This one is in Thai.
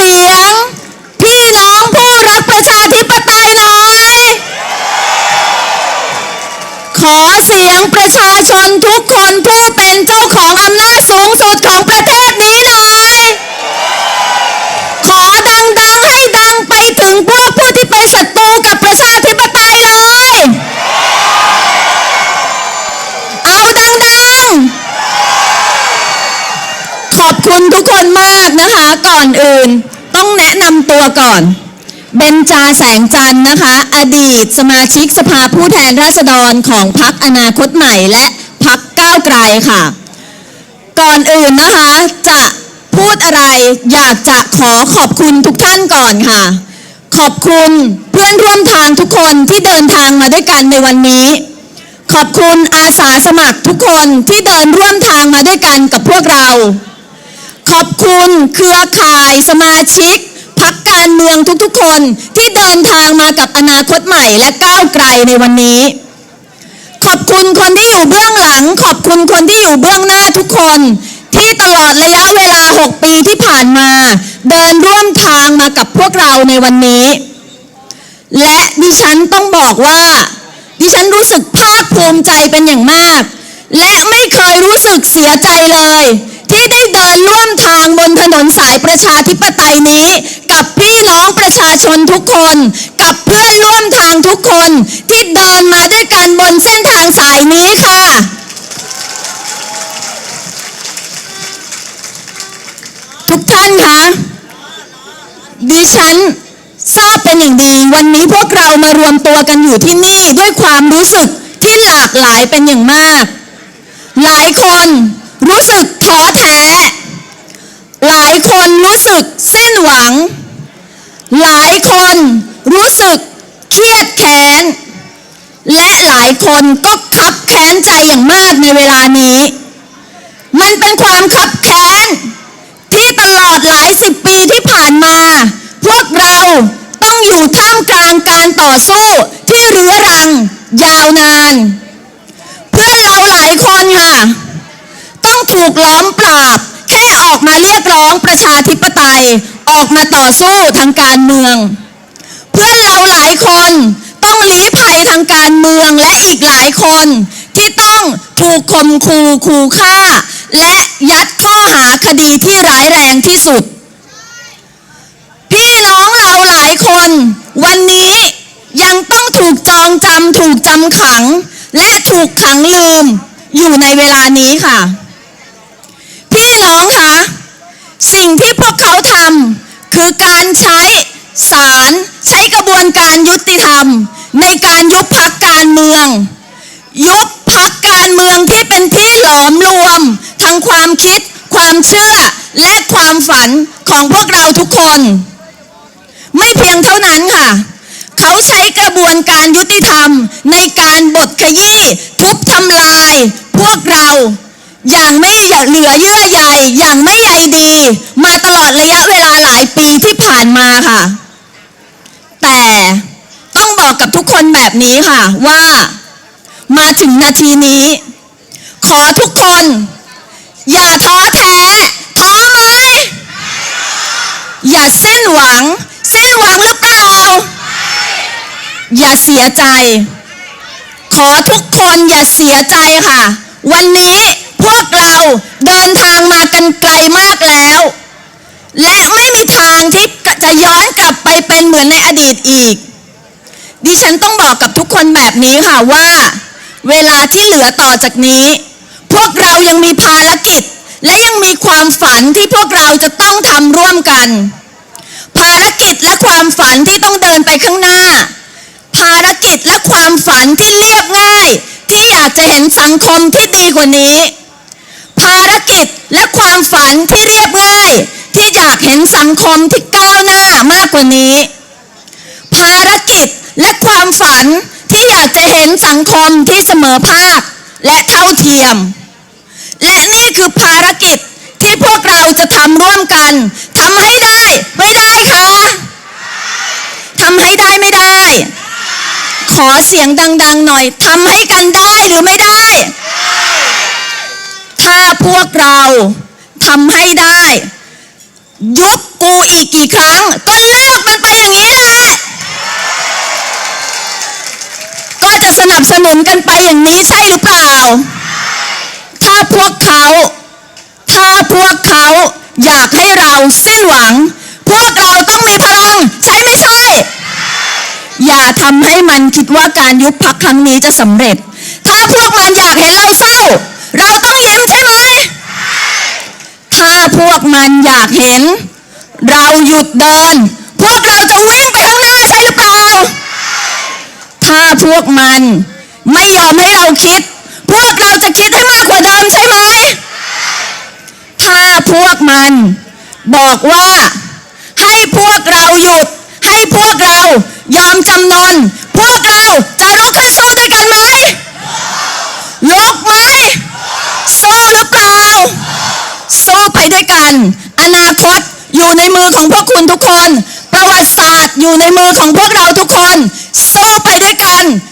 เสียง พี่น้องผู้รักประชาธิปไตยหน่อย ขอเสียงประชาชนทุกคนผู้เป็นเจ้าของอำนาจสูงสุดของประเทศนี้หน่อย ขอดังๆให้ดังไปถึงพวกผู้ที่เป็นศัตรูกับประชาธิปไตยเลยเอาดังๆ ขอบคุณทุกคนมากนะคะก่อนอื่น ต้องแนะนำตัวก่อน เบนจาแสงจันทร์นะคะ อดีตสมาชิกสภาผู้แทนราษฎรของพรรคอนาคตใหม่และพรรคก้าวไกลค่ะ ก่อนอื่นนะคะจะพูดอะไรอยากจะขอขอบคุณทุกท่านก่อนค่ะ ขอบคุณเพื่อนร่วมทางทุกคนที่เดินทางมาด้วยกันในวันนี้ ขอบคุณอาสาสมัครทุกคนที่เดินร่วมทางมาด้วยกันกับพวกเรา ขอบคุณเครือข่ายสมาชิกพักการเมืองทุกๆคนที่เดินทางมากับอนาคตใหม่และก้าวไกลในวันนี้ ขอบคุณคนที่อยู่เบื้องหลัง ขอบคุณคนที่อยู่เบื้องหน้าทุกคน ที่ตลอดระยะเวลา 6 ปีที่ผ่านมา เดินร่วมทางมากับพวกเราในวันนี้ และดิฉันต้องบอกว่า ดิฉันรู้สึกภาคภูมิใจเป็นอย่างมาก และไม่เคยรู้สึกเสียใจเลย ที่ได้เดินร่วมทางบนถนนสายประชาธิปไตยนี้ กับพี่น้องประชาชนทุกคน กับเพื่อนร่วมทางทุกคนที่เดินมาด้วยกันบนเส้นทางสายนี้ค่ะทุกท่านคะดิฉันทราบเป็นอย่างดี วันนี้พวกเรามารวมตัวกันอยู่ที่นี่ด้วยความรู้สึกที่หลากหลายเป็นอย่างมาก หลายคน รู้สึกท้อแท้ หลายคนรู้สึกสิ้นหวัง หลายคนรู้สึกเครียดแค้น และหลายคนก็คับแค้นใจอย่างมากในเวลานี้ มันเป็นความขับแค้น ที่ตลอดหลายสิบปีที่ผ่านมา พวกเราต้องอยู่ท่ามกลางการต่อสู้ที่เรื้อรัง ยาวนาน เพื่อนเราหลายคนค่ะ ต้องถู กล้อมปราบ แค่ออกมาเรียกร้องประชาธิปไตย ออกมาต่อสู้ทางการเมือง เพื่อนเราหลายคนต้องลี้ภัยทางการเมืองและอีกหลายคน ที่ต้องถูกข่มขู่ขู่ฆ่า และยัดข้อหาคดีที่ร้ายแรงที่สุด พี่น้องเราหลายคน วันนี้ยังต้องถูกจองจำถูกจำขัง และถูกขังลืมอยู่ในเวลานี้ค่ะ น้องคะสิ่งที่พวกเขาทำคือการใช้ศาลใช้กระบวนการยุติธรรม ในการยุบพักการเมือง ยุบพักการเมืองที่เป็นที่หลอมรวมทั้งความคิด ความเชื่อและความฝันของพวกเราทุกคน ไม่เพียงเท่านั้นค่ะ เขาใช้กระบวนการยุติธรรมในการบดขยี้ทุบทำลาย พวกเรา อย่างไม่เหลือเยื่อใยอย่างไม่ใยดี มาตลอดระยะเวลาหลายปีที่ผ่านมาค่ะ แต่ต้องบอกกับทุกคนแบบนี้ค่ะว่า มาถึงนาทีนี้ ขอทุกคน อย่าท้อแท้ท้อไหมอย่าสิ้นหวัง สิ้นหวังหรือเปล่า อย่าเสียใจ ขอทุกคนอย่าเสียใจค่ะ วันนี้ วกเราเดินทางมากันไกลมากแล้ว และไม่มีทางที่จะย้อนกลับไปเป็นเหมือนในอดีตอีก ดิฉันต้องบอกกับทุกคนแบบนี้ค่ะว่า เวลาที่เหลือต่อจากนี้ พวกเรายังมีภารกิจ และยังมีความฝันที่พวกเราจะต้องทำร่วมกัน ภารกิจและความฝันที่ต้องเดินไปข้างหน้า ภารกิจและความฝันที่เรียบง่าย ที่อยากจะเห็นสังคมที่ดีกว่านี้ กิจและความฝันที่เรียบง่าย ที่อยากเห็นสังคมที่ก้าวหน้ามากกว่านี้ ภารกิจและความฝันที่อยากจะเห็นสังคมที่เสมอภาคและเท่าเทียม และนี่คือภารกิจที่พวกเราจะทำร่วมกันทำให้ได้ไม่ได้คะทำให้ได้ไม่ได้ ขอเสียงดัง ๆ หน่อยทำให้กันได้หรือไม่ได้ ถ้าพวกเราทำให้ได้ ยุบกูอีกกี่ครั้ง ก็เลิกมันไปอย่างนี้แหละ ก็จะสนับสนุนกันไปอย่างนี้ใช่หรือเปล่า ถ้าพวกเขา ถ้าพวกเขาอยากให้เราสิ้นหวัง พวกเราต้องมีพลัง ใช่ไม่ใช่ อย่าทำให้มันคิดว่าการยุบพักครั้งนี้จะสำเร็จ ถ้าพวกมันอยากเห็นเราเศร้า เราต้อง ถ้าพวกมันอยากเห็น เราหยุดเดิน พวกเราจะวิ่งไปข้างหน้าใช่หรือเปล่า ถ้าพวกมันไม่ยอมให้เราคิด พวกเราจะคิดให้มากกว่าเดิมใช่ไหม ถ้าพวกมันบอกว่าให้พวกเราหยุด ให้พวกเรายอมจำนน พวกเราจะลุกขึ้นสู้ด้วยกันไหมลุกไหมสู้หรือเปล่า สู้ไป ด้วยกัน อนาคตอยู่ในมือของพวกคุณทุกคน ประวัติศาสตร์อยู่ในมือของพวกเราทุกคน สู้ไปด้วยกันเชื่อมั่น